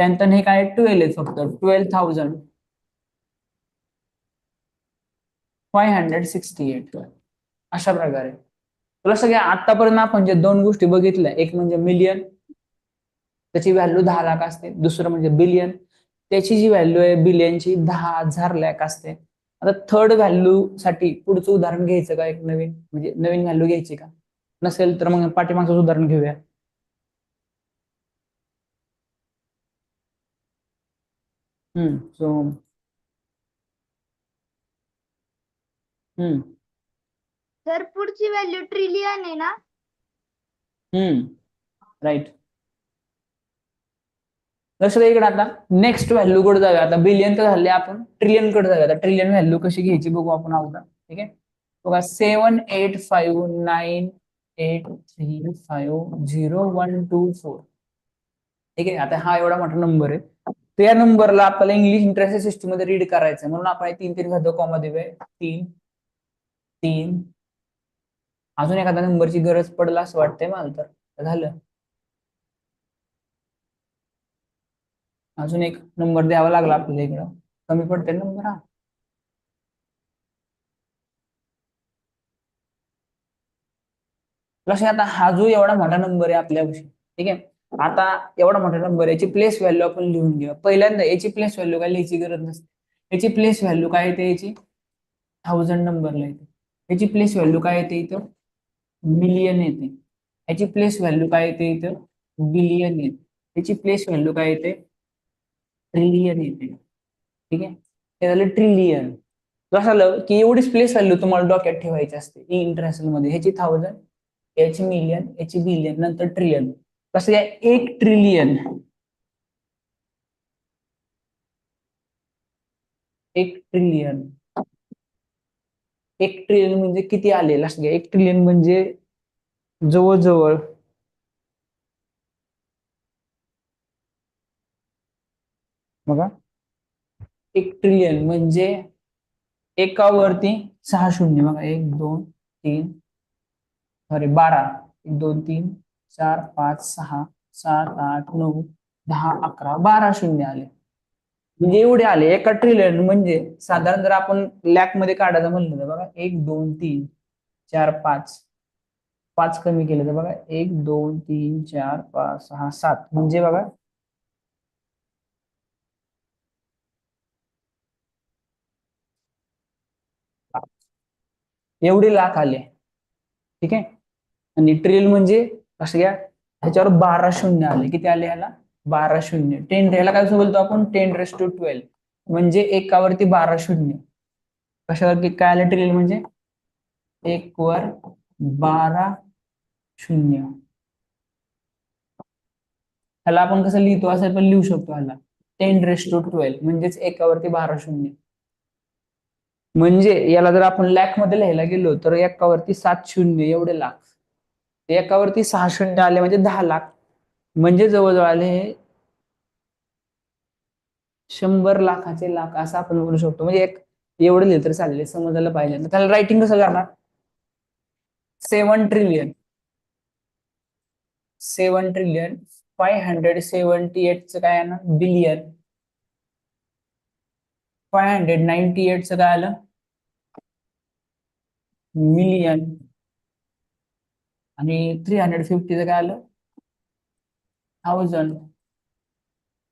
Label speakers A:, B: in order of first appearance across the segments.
A: त्यानंतर हे काय ट्वेल्व आहे फक्त. Twelve thousand five hundred sixty eight अशा प्रकारे. तुला सगळ्या आतापर्यंत आपण जे दोन गोष्टी बघितल्या एक म्हणजे मिलियन त्याची व्हॅल्यू दहा लाख असते. दुसरं म्हणजे बिलियन त्याची जी व्हॅल्यू आहे बिलियनची दहा हजार लाख असते. आता थर्ड व्हॅल्यू साठी पुढचं उदाहरण घ्यायचं का एक नवीन? म्हणजे नवीन व्हॅल्यू घ्यायची का? नसेल तर मग पाठीमागचं उदाहरण घेऊया. हम्म. सो हम्म.
B: सर पुढची व्हॅल्यू ट्रिलियन आहे ना?
A: हम्म. राईट लक्षात इकडे आता. नेक्स्ट व्हॅल्यू कडे जाऊया? आता बिलियनकडे झाले आपण. ट्रिलियनकडे जाऊया? आता ट्रिलियन व्हॅल्यू कशी घ्यायची बघू आपण अगोदर ठीक आहे? बघा seven eight five nine eight three five zero one two four ठीक आहे? आता हा एवढा मोठा नंबर आहे. तर या नंबरला आपल्याला इंग्लिश इंटरेस्ट सिस्टममध्ये रीड करायचं म्हणून आपण हे तीन तीन घातो कॉमा देऊया तीन तीन. अजून एखाद्या नंबरची गरज पडला असं वाटतंय मला तर. झालं. अजून एक नंबर द्यावा लागला आपल्याला इकडं. कमी पडते नंबर हा. लक्षात आता हा जो एवढा मोठा नंबर आहे आपल्याविषयी. ठीक आहे? आता एवढा मोठा नंबर याची प्लेस व्हॅल्यू आपण लिहून घेऊ पहिल्यांदा याची प्लेस व्हॅल्यू काय लिहायची गरज नसते. याची प्लेस व्हॅल्यू काय येते याची? थाउजंड नंबरला येते. याची प्लेस व्हॅल्यू काय येते इथं? मिलियन येते. याची प्लेस व्हॅल्यू काय येते इथं? बिलियन येते. याची प्लेस व्हॅल्यू काय येते? ट्रिलियन येते. ठीक आहे? हे झालं ट्रिलियन कसं झालं की एवढीच प्लेस व्हॅल्यू तुम्हाला डोक्यात ठेवायची असते. इंटरनॅशनलमध्ये. ह्याची थाउजंड याची मिलियन याची बिलियन नंतर ट्रिलियन कसं आहे एक ट्रिलियन एक ट्रिलियन एक ट्रिलियन म्हणजे किती आले? लक्षात घ्या. एक ट्रिलियन म्हणजे जवळजवळ बघा. एक ट्रिलियन म्हणजे एकावरती सहा शून्य. बघा. एक, दोन, तीन सॉरी बारा. एक, दोन, तीन चार पाच सहा सात आठ नऊ दहा अकरा बारा शून्य आले. म्हणजे एवढे आले. एका ट्रिलियन म्हणजे साधारण जर आपण लॅकमध्ये काढायचं म्हणलं तर बघा एक दोन तीन चार पाच. पाच कमी केले तर बघा एक दोन तीन चार पाच सहा सात. म्हणजे बघा एवढे लाख आले. ठीक आहे? आणि ट्रिल म्हणजे कसं घ्या. ह्याच्यावर बारा शून्य आले. किती आले ह्याला? बारा शून्य. टेन ह्याला काय बोलतो आपण? टेन रेस टू ट्वेल्व म्हणजे एकावरती बारा शून्य. कशावरती? काय आलं ट्रिल म्हणजे? एक वर बारा शून्य. ह्याला आपण कसं लिहितो? असं पण लिहू शकतो ह्याला. टेन रेस टू ट्वेल्व म्हणजेच एकावरती बारा शून्य. म्हणजे याला जर आपण लॅकमध्ये लिहायला गेलो तर एकावरती सात शून्य. एवढे लाख. एकावरती सहा शून्य आले म्हणजे दहा लाख. म्हणजे जवळजवळ आले हे शंभर लाखाचे लाख असं आपण बोलू शकतो. म्हणजे एक एवढं लिहिलं तर चालले समजायला पाहिजे. त्याला रायटिंग कसं करणार? Seven trillion seven trillion five hundred seventy एटचं काय आहे ना बिलियन फाय हंड्रेड नाईन्टी एटचं काय आलं? मिलियन आणि थ्री हंड्रेड फिफ्टीचं काय आलं? थाउजंड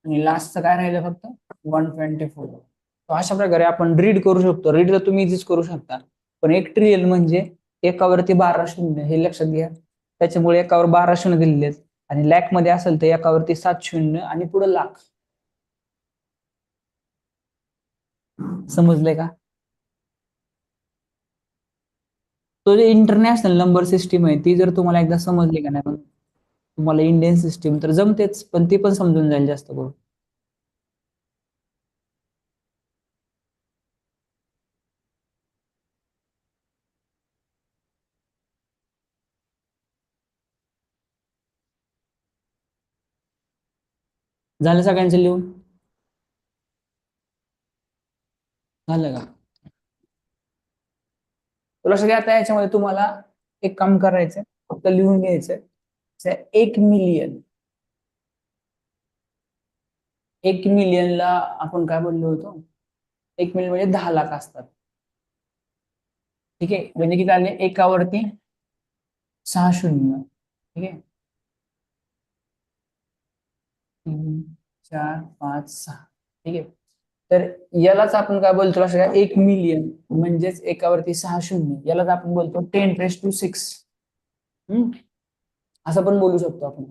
A: आणि लास्टचं काय राहिलं फक्त? वन ट्वेंटी फोर अशा प्रकारे आपण रीड करू शकतो. रीड तर तुम्ही इझीच करू शकता. पण एक ट्रिलियन म्हणजे एकावरती बारा शून्य. हे लक्षात घ्या. त्याच्यामुळे एकावर बारा शून्य दिलेले आहेत. आणि लॅकमध्ये असेल तर एकावरती सात शून्य आणि पुढे लाख समजलंय का? तो जे इंटरनॅशनल नंबर सिस्टीम आहे ती जर तुम्हाला एकदा समजली का नाही तुम्हाला इंडियन सिस्टीम तर जमतेच पण ती पण समजून जाईल जास्त करून. झालं सगळ्यांचं लिहून? झालं का? लक्षात घ्या आता याच्यामध्ये तुम्हाला एक काम करायचंय फक्त लिहून घ्यायचंय. एक मिलियन एक मिलियनला आपण काय बोललो होतो? एक मिलियन म्हणजे दहा लाख असतात. ठीक आहे? म्हणजे किती आले? एकावरती सहा शून्य. ठीक आहे? तीन चार पाच सहा. ठीक आहे? तर यालाच आपण काय बोलतो असं काय एक मिलियन म्हणजेच एकावरती सहा शून्य. यालाच आपण बोलतो टेन रेस टू सिक्स असं पण बोलू शकतो आपण.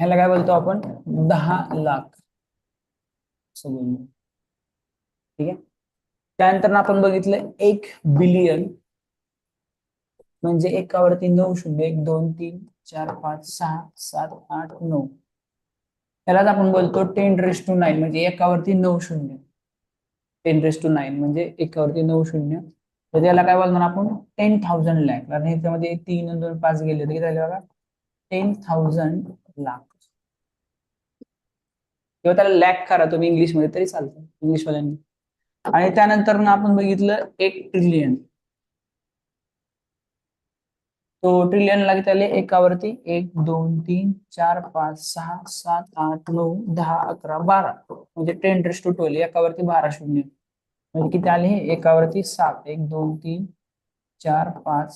A: ह्याला काय बोलतो आपण? दहा लाख. असं बोललो ठीक आहे? त्यानंतर आपण बघितलं एक बिलियन म्हणजे एकावरती नऊ शून्य. एक दोन तीन चार पाच सहा सात आठ नऊ. त्यालाच आपण बोलतो टेन रेस टू नाईन म्हणजे एकावरती नऊ शून्य. टेन रेस टू नाईन म्हणजे एकावरती नऊ शून्य. तर त्याला काय बोलणार आपण? टेन थाउजंड लॅक कारण ह्याच्यामध्ये तीन दोन पाच गेले तर किती झाले बघा? टेन थाउजंड लाख किंवा त्याला लॅक करा तुम्ही इंग्लिशमध्ये तरी चालतं इंग्लिशवाल्यांनी आणि त्यानंतर आपण बघितलं एक ट्रिलियन तो ट्रिलियनला किती आले? एकावरती. एक दोन तीन चार पाच सहा सात आठ नऊ दहा अकरा बारा. म्हणजे टेन ट्रेस टू ट्वेल्व एकावरती बारा शून्य. म्हणजे किती आले? एकावरती सात. एक दोन तीन चार पाच